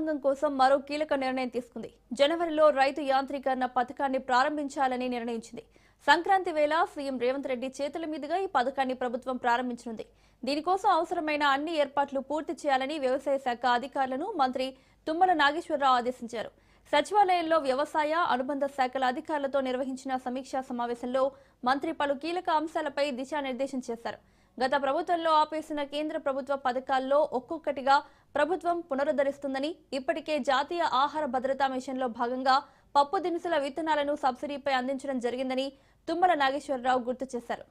రైతాంగం కోసం మరో కీలక నిర్ణయం తీసుకుంది. జనవరిలో రైతు యాంత్రీకరణ పథకాన్ని ప్రారంభించాలని నిర్ణయించింది. సంక్రాంతి వేళ సీఎం రేవంత్ రెడ్డి చేతుల మీదుగా ఈ పథకాన్ని ప్రభుత్వం ప్రారంభించనుంది. దీనికోసం అవసరమైన అన్ని ఏర్పాట్లు పూర్తి చేయాలని వ్యవసాయ శాఖ అధికారులను మంత్రి తుమ్మల నాగేశ్వరరావు ఆదేశించారు. సచివాలయంలో వ్యవసాయ అనుబంధ శాఖల అధికారులతో నిర్వహించిన సమీక్షా సమావేశంలో మంత్రి పలు కీలక అంశాలపై దిశానిర్దేశం చేశారు. గత ప్రభుత్వంలో ఆపేసిన కేంద్ర ప్రభుత్వ పథకాల్లో ఒక్కొక్కటిగా ప్రభుత్వం పునరుద్ధరిస్తుందని ఇప్పటికే జాతీయ ఆహార భద్రతా మిషన్లో భాగంగా పప్పు దినుసుల విత్తనాలను సబ్సిడీపై అందించడం జరిగిందని తుమ్మల నాగేశ్వరరావు గుర్తు చేశారు.